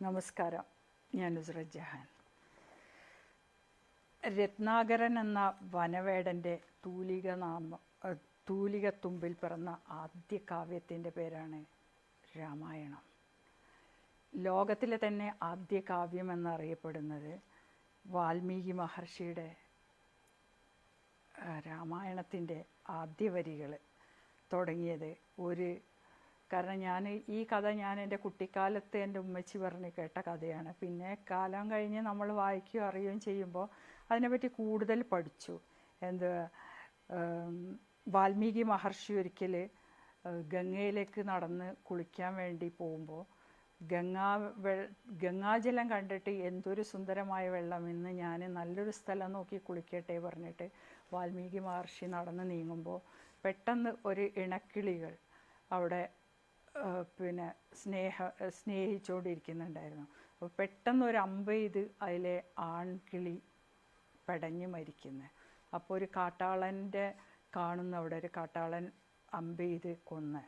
നമസ്കാരം. ഞാൻ നുസ്രത് ജഹാൻ. രത്നാകരൻ എന്ന വനവേടന്റെ തൂലിക നാമ തൂലിക തുമ്പിൽ പിറന്ന ആദ്യ കാവ്യത്തിന്റെ പേരാണ് രാമായണം. ലോകത്തിലെ തന്നെ ആദ്യ കാവ്യം എന്നറിയപ്പെടുന്നത് വാൽമീകി മഹർഷിയുടെ രാമായണത്തിന്റെ ആദ്യ വരികൾ തുടങ്ങിയത് ഒരു കാരണം ഞാൻ ഈ കഥ ഞാൻ എന്റെ കുട്ടിക്കാലത്ത് എന്റെ ഉമ്മച്ചി പറഞ്ഞ് കേട്ട കഥയാണ്. പിന്നെ കാലം കഴിഞ്ഞ് നമ്മൾ വായിക്കുകയും അറിയുകയും ചെയ്യുമ്പോൾ അതിനെപ്പറ്റി കൂടുതൽ പഠിച്ചു. എന്ത് വാൽമീകി മഹർഷി ഒരിക്കൽ ഗംഗയിലേക്ക് നടന്ന് കുളിക്കാൻ വേണ്ടി പോകുമ്പോൾ ഗംഗാ വെ ഗംഗാജലം കണ്ടിട്ട് എന്തൊരു സുന്ദരമായ വെള്ളം ഇന്ന് ഞാൻ നല്ലൊരു സ്ഥലം നോക്കി കുളിക്കട്ടെ പറഞ്ഞിട്ട് വാൽമീകി മഹർഷി നടന്ന് നീങ്ങുമ്പോൾ പെട്ടെന്ന് ഒരു ഇണക്കിളികൾ അവിടെ പിന്നെ സ്നേഹ സ്നേഹിച്ചുകൊണ്ടിരിക്കുന്നുണ്ടായിരുന്നു അപ്പോൾ പെട്ടെന്ന് ഒരു അമ്പ ചെയ്ത് അതിലെ ആൺകിളി പെടഞ്ഞ് മരിക്കുന്നത് അപ്പോൾ ഒരു കാട്ടാളന്റെ കാണുന്ന അവിടെ ഒരു കാട്ടാളൻ അമ്പ ചെയ്ത് കൊന്ന്.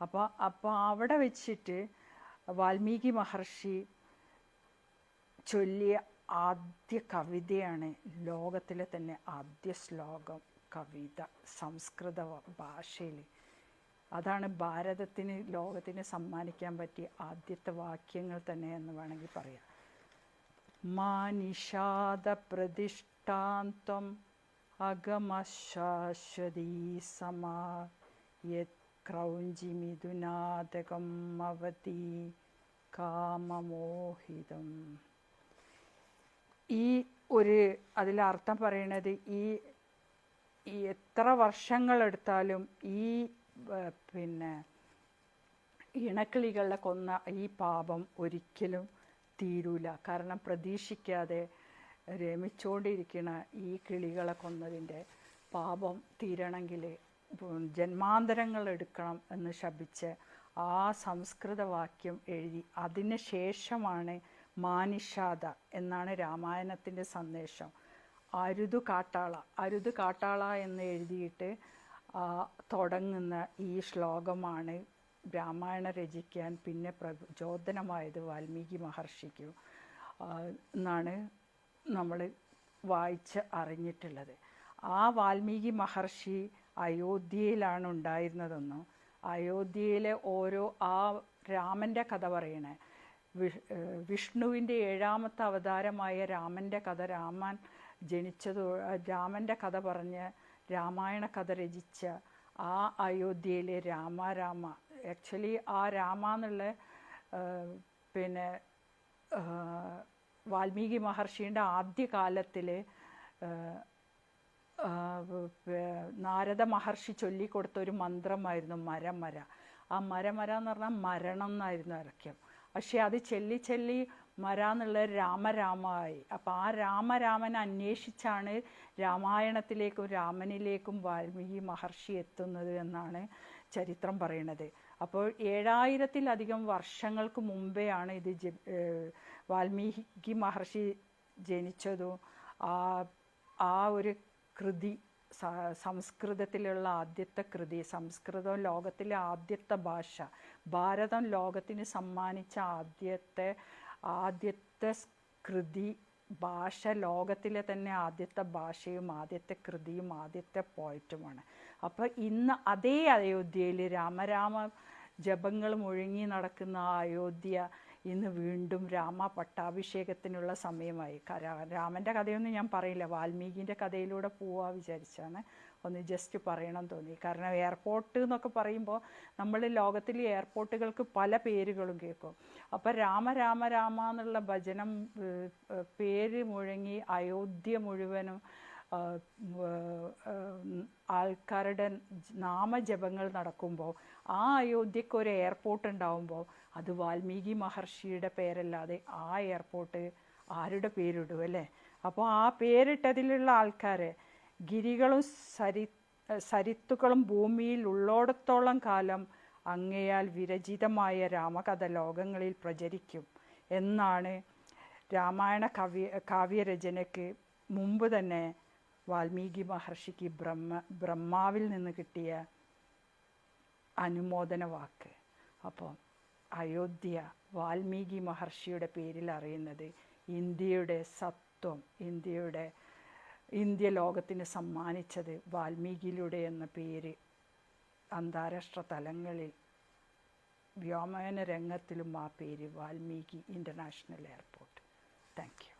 അപ്പോൾ അപ്പോൾ അവിടെ വെച്ചിട്ട് വാൽമീകി മഹർഷി ചൊല്ലിയ ആദ്യ കവിതയാണ് ലോകത്തിലെ തന്നെ ആദ്യ ശ്ലോകം കവിത സംസ്കൃത ഭാഷയിൽ അതാണ് ഭാരതത്തിന് ലോകത്തിന് സമ്മാനിക്കാൻ പറ്റിയ ആദ്യത്തെ വാക്യങ്ങൾ തന്നെ എന്ന് വേണമെങ്കിൽ പറയാം. മാനിഷാദ പ്രതിഷ്ഠാന്തം അഗമശാശ്വതീ സമാ യത് ക്രൗഞ്ചി അവതി കാമമോഹിതം. ഈ ഒരു അതിലർത്ഥം പറയണത് ഈ എത്ര വർഷങ്ങളെടുത്താലും ഈ പിന്നെ ഇണക്കിളികളെ കൊന്ന ഈ പാപം ഒരിക്കലും തീരൂല. കാരണം പ്രതീക്ഷിക്കാതെ രമിച്ചുകൊണ്ടിരിക്കുന്ന ഈ കിളികളെ കൊന്നതിന്റെ പാപം തീരണമെങ്കിൽ ജന്മാന്തരങ്ങൾ എടുക്കണം എന്ന് ശപിച്ച് ആ സംസ്കൃത വാക്യം എഴുതി അതിന് ശേഷമാണ് മാനിഷാദ എന്നാണ് രാമായണത്തിന്റെ സന്ദേശം. അരുതു കാട്ടാള അരുതു കാട്ടാള എന്ന് എഴുതിയിട്ട് തുടങ്ങുന്ന ഈ ശ്ലോകമാണ് രാമായണ രചിക്കാൻ പിന്നെ പ്രചോദനമായത് വാൽമീകി മഹർഷിക്കും എന്നാണ് നമ്മൾ വായിച്ച് അറിഞ്ഞിട്ടുള്ളത്. ആ വാൽമീകി മഹർഷി അയോധ്യയിലാണ് ഉണ്ടായിരുന്നതെന്നും അയോധ്യയിലെ ഓരോ ആ രാമന്റെ കഥ പറയണേ വിഷ് വിഷ്ണുവിന്റെ ഏഴാമത്തെ അവതാരമായ രാമന്റെ കഥ രാമൻ ജനിച്ചത് രാമന്റെ കഥ പറഞ്ഞ് രാമായണ കഥ രചിച്ച ആ അയോധ്യയിലെ രാമ രാമ. ആക്ച്വലി ആ രാമ എന്നുള്ള പിന്നെ വാൽമീകി മഹർഷിയുടെ ആദ്യ കാലത്തിൽ നാരദ മഹർഷി ചൊല്ലിക്കൊടുത്ത ഒരു മന്ത്രമായിരുന്നു മരമര. ആ മരമര എന്ന് പറഞ്ഞാൽ മരണം എന്നായിരുന്നു അർത്ഥം പക്ഷെ അത് ചെല്ലി ചെല്ലി മര എന്നുള്ള രാമരാമായി. അപ്പം ആ രാമരാമനെ അന്വേഷിച്ചാണ് രാമായണത്തിലേക്കും രാമനിലേക്കും വാൽമീകി മഹർഷി എത്തുന്നത് എന്നാണ് ചരിത്രം പറയണത്. അപ്പോൾ ഏഴായിരത്തിലധികം വർഷങ്ങൾക്ക് മുമ്പെയാണ് ഇത് വാൽമീകി മഹർഷി ജനിച്ചതും ആ ആ ഒരു കൃതി സംസ്കൃതത്തിലുള്ള ആദ്യത്തെ കൃതി സംസ്കൃതം ലോകത്തിലെ ആദ്യത്തെ ഭാഷ ഭാരതം ലോകത്തിന് സമ്മാനിച്ച ആദ്യത്തെ ആദ്യത്തെ കൃതി ഭാഷ ലോകത്തിലെ തന്നെ ആദ്യത്തെ ഭാഷയും ആദ്യത്തെ കൃതിയും ആദ്യത്തെ പോയറ്റുമാണ് അപ്പോൾ ഇന്ന് അതേ അയോധ്യയിൽ രാമരാമ ജപങ്ങൾ മുഴങ്ങി നടക്കുന്ന അയോധ്യ ഇന്ന് വീണ്ടും രാമ പട്ടാഭിഷേകത്തിനുള്ള സമയമായി. രാമന്റെ കഥയൊന്നും ഞാൻ പറയില്ല. വാൽമീകിന്റെ കഥയിലൂടെ പോവാ വിചാരിച്ചാണ് ഒന്ന് ജസ്റ്റ് പറയണം തോന്നി. കാരണം എയർപോർട്ട് എന്നൊക്കെ പറയുമ്പോൾ നമ്മൾ ലോകത്തിൽ എയർപോർട്ടുകൾക്ക് പല പേരുകളും കേൾക്കും. അപ്പോൾ രാമ രാമ രാമ എന്നുള്ള ഭജനം പേര് മുഴങ്ങി അയോധ്യ മുഴുവനും ആൾക്കാരുടെ നാമജപങ്ങൾ നടക്കുമ്പോൾ ആ അയോധ്യക്ക് ഒരു എയർപോർട്ട് ഉണ്ടാവുമ്പോൾ അത് വാൽമീകി മഹർഷിയുടെ പേരല്ലാതെ ആ എയർപോർട്ട് ആരുടെ പേരിടും അല്ലേ? അപ്പോൾ ആ പേരിട്ടതിലുള്ള ആൾക്കാർ ഗിരികളും സരി സരിത്തുക്കളും ഭൂമിയിൽ ഉള്ളോടത്തോളം കാലം അങ്ങയാൽ വിരചിതമായ രാമകഥ ലോകങ്ങളിൽ പ്രചരിക്കും എന്നാണ് രാമായണ കവ്യ കാവ്യരചനയ്ക്ക് മുമ്പ് തന്നെ വാൽമീകി മഹർഷിക്ക് ബ്രഹ്മ ബ്രഹ്മാവിൽ നിന്ന് കിട്ടിയ അനുമോദന വാക്ക്. അപ്പോൾ അയോധ്യ വാൽമീകി മഹർഷിയുടെ പേരിൽ അറിയുന്നത് ഇന്ത്യയുടെ സത്വം ഇന്ത്യയുടെ ഇന്ത്യ ലോകത്തിന് സമ്മാനിച്ചത് വാൽമീകിയിലൂടെ എന്ന പേര് അന്താരാഷ്ട്ര തലങ്ങളിൽ വ്യോമയന രംഗത്തിലും ആ പേര് Valmiki international airport. Thank you.